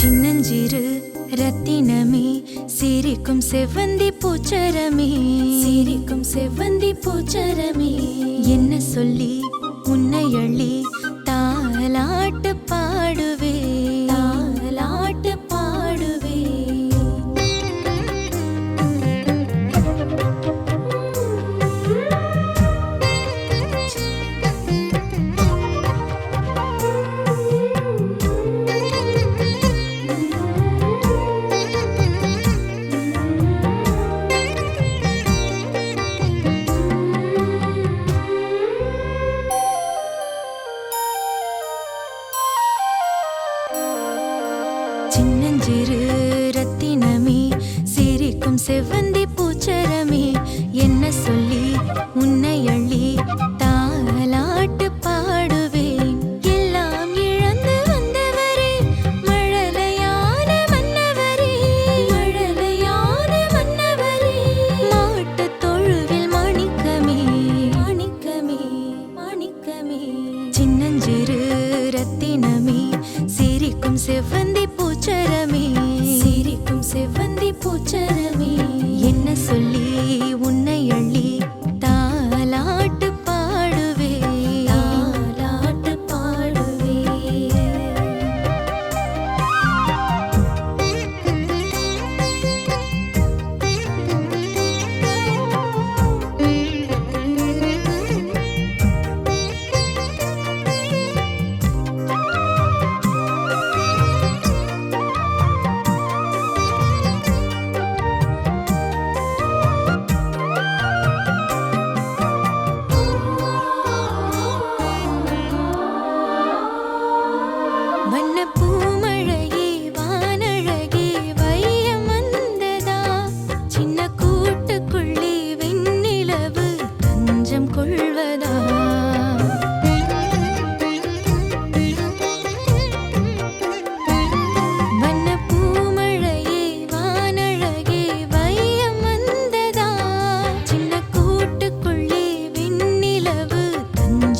சின்னஞ்சிறு ரத்தினமே சிரிக்கும் செவ்வந்தி பூச்சரமே. சிரிக்கும் செவ்வந்தி பூச்சரமே. என்ன சொல்லி உன்னை அள்ளி சிறு ரத்தினமே சிரிக்கும் செவ்வந்தி பூச்சரமே என்ன சொல்லி உன்னை அள்ளி தாலாட்டு பாடுவேன். எல்லாம் இழந்து வந்தவரே மழலையான மன்னவரே மழலையான மன்னவரே. மாட்டு தொழுவில் மாணிக்கமே மாணிக்கமே மாணிக்கமே. சின்னஞ்சிறு ரத்தினமே சிரிக்கும் செவ்வந்தி பூச்சரமே. உச்சரமே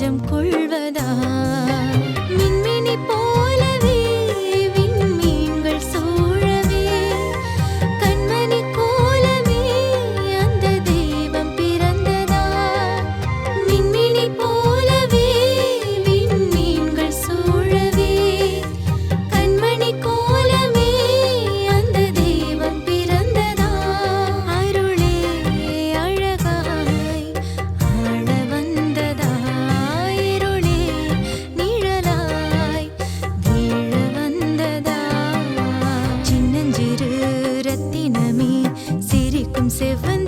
നെഞ്ചം കൊൾവതാ ரத்தினமே சிரிக்கும் செவ்வன்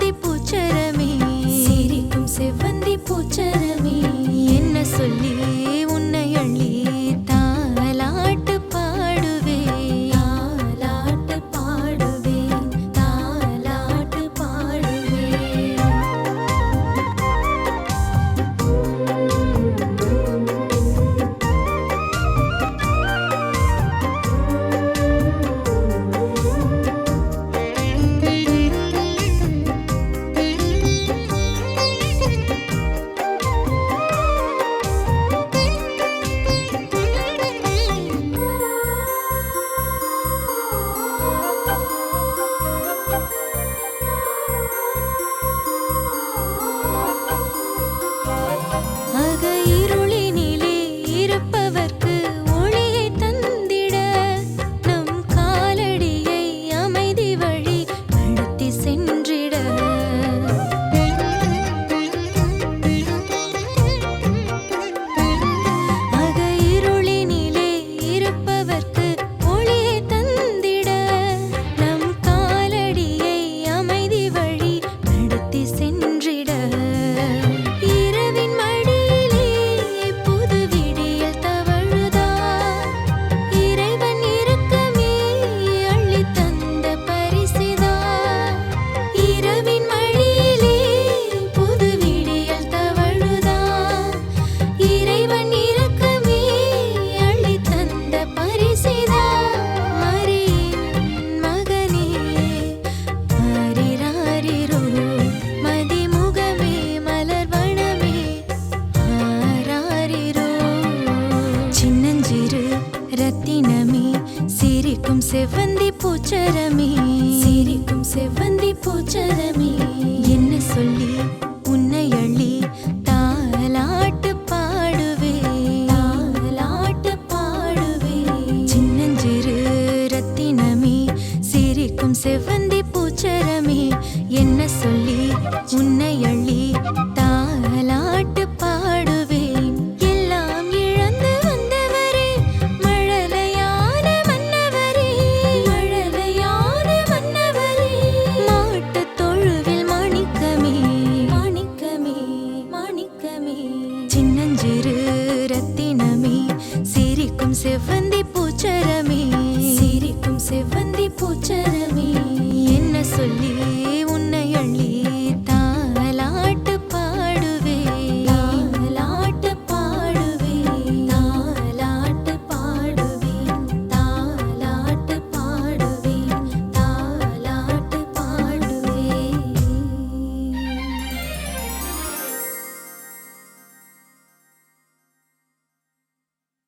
ரத்தினமே சிரிக்கும் செவ்வந்தி பூச்சரமே. சிரிக்கும் செவ்வந்தி பூச்சரமே. என்ன சொல்லி